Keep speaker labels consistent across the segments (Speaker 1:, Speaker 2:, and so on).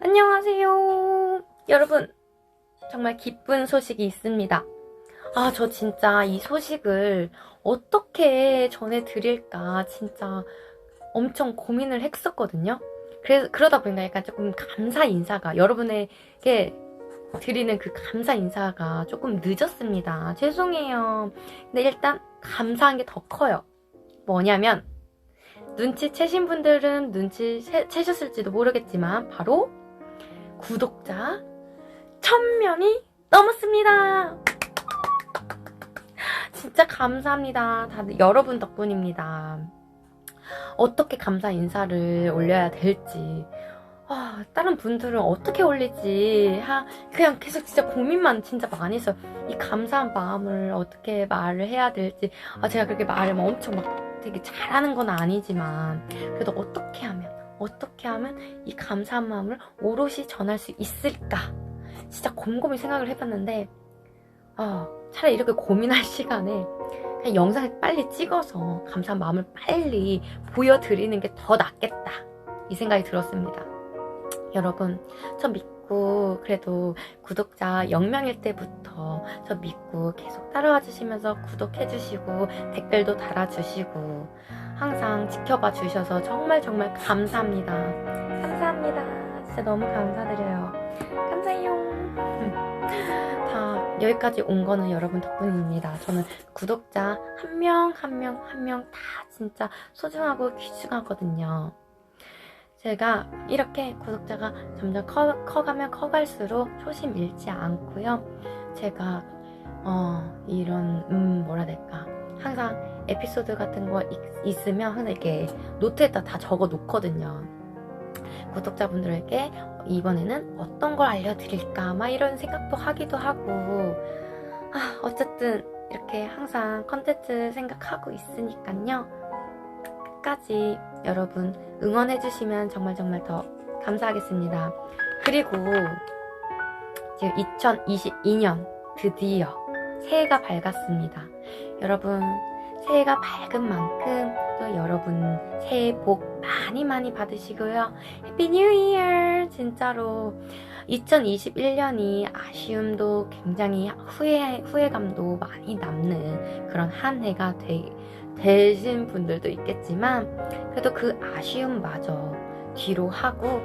Speaker 1: 안녕하세요. 여러분, 정말 기쁜 소식이 있습니다. 아, 저 진짜 이 소식을 어떻게 전해드릴까 진짜 엄청 고민을 했었거든요. 그래, 그러다 보니까 약간 조금 감사 인사가, 여러분에게 드리는 그 감사 인사가 조금 늦었습니다. 죄송해요. 근데 일단 감사한 게 더 커요. 뭐냐면, 눈치채신 분들은 눈치채셨을지도 모르겠지만, 바로 구독자 1000명이 넘었습니다. 진짜 감사합니다. 다들 여러분 덕분입니다. 어떻게 감사 인사를 올려야 될지. 아, 다른 분들은 어떻게 올리지? 하, 그냥 계속 진짜 고민만 진짜 많이 했어요. 이 감사한 마음을 어떻게 말을 해야 될지. 아, 제가 그렇게 말을 막 엄청 막 되게 잘하는 건 아니지만, 그래도 어떻게 하면, 어떻게 하면 이 감사한 마음을 오롯이 전할 수 있을까? 진짜 곰곰이 생각을 해봤는데, 아, 차라리 이렇게 고민할 시간에 그냥 영상을 빨리 찍어서 감사한 마음을 빨리 보여드리는 게 더 낫겠다. 이 생각이 들었습니다. 여러분, 저 믿고, 그래도 구독자 0명일 때부터 저 믿고 계속 따라와 주시면서 구독해 주시고, 댓글도 달아주시고, 항상 지켜봐 주셔서 정말 정말 감사합니다. 감사합니다. 진짜 너무 감사드려요. 감사해요. 다 여기까지 온 거는 여러분 덕분입니다. 저는 구독자 한 명, 한 명, 한 명 다 진짜 소중하고 귀중하거든요. 제가 이렇게 구독자가 점점 커, 커가면 커갈수록 초심 잃지 않고요. 제가 어 이런 음 뭐라 될까 항상 에피소드 같은 거 있, 으면 항상 이렇게 노트에다 다 적어 놓거든요. 구독자분들에게 이번에는 어떤 걸 알려드릴까 막 이런 생각도 하기도 하고 아 어쨌든 이렇게 항상 컨텐츠 생각하고 있으니까요. 끝까지 여러분 응원해주시면 정말 정말 더 감사하겠습니다. 그리고 지금 2022년 드디어 새해가 밝았습니다. 여러분 새해가 밝은 만큼 또 여러분 새해 복 많이 많이 받으시고요. 해피 뉴 이어! 진짜로 2021년이 아쉬움도 굉장히 후회, 후회감도 많이 남는 그런 한 해가 되, 되신 분들도 있겠지만 그래도 그 아쉬움마저 뒤로 하고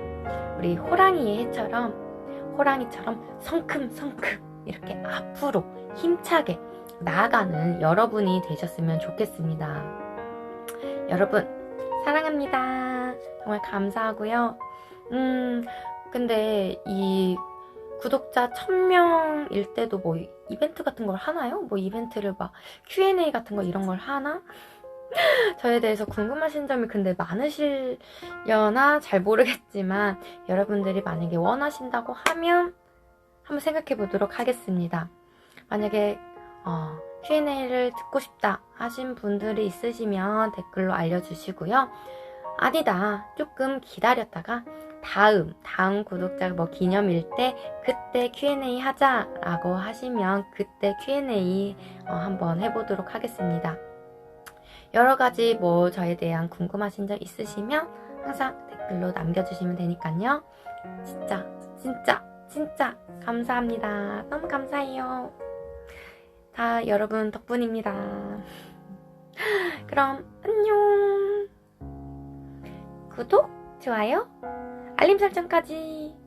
Speaker 1: 우리 호랑이의 해처럼 호랑이처럼 성큼성큼 이렇게 앞으로 힘차게 나아가는 여러분이 되셨으면 좋겠습니다. 여러분, 사랑합니다. 정말 감사하고요. 음, 근데 이 구독자 1000명일 때도 뭐 이벤트 같은 걸 하나요? 뭐 이벤트를 막 Q&A 같은 거 이런 걸 하나? 저에 대해서 궁금하신 점이 근데 많으시려나 잘 모르겠지만 여러분들이 만약에 원하신다고 하면 한번 생각해 보도록 하겠습니다. 만약에 어, Q&A를 듣고 싶다 하신 분들이 있으시면 댓글로 알려주시고요. 아니다. 조금 기다렸다가 다음, 다음 구독자 뭐 기념일 때 그때 Q&A 하자라고 하시면 그때 Q&A 어, 한번 해보도록 하겠습니다. 여러 가지 뭐 저에 대한 궁금하신 점 있으시면 항상 댓글로 남겨주시면 되니까요. 진짜, 진짜, 진짜 감사합니다. 너무 감사해요. 다 여러분 덕분입니다. 그럼 안녕. 구독, 좋아요, 알림 설정까지. 예.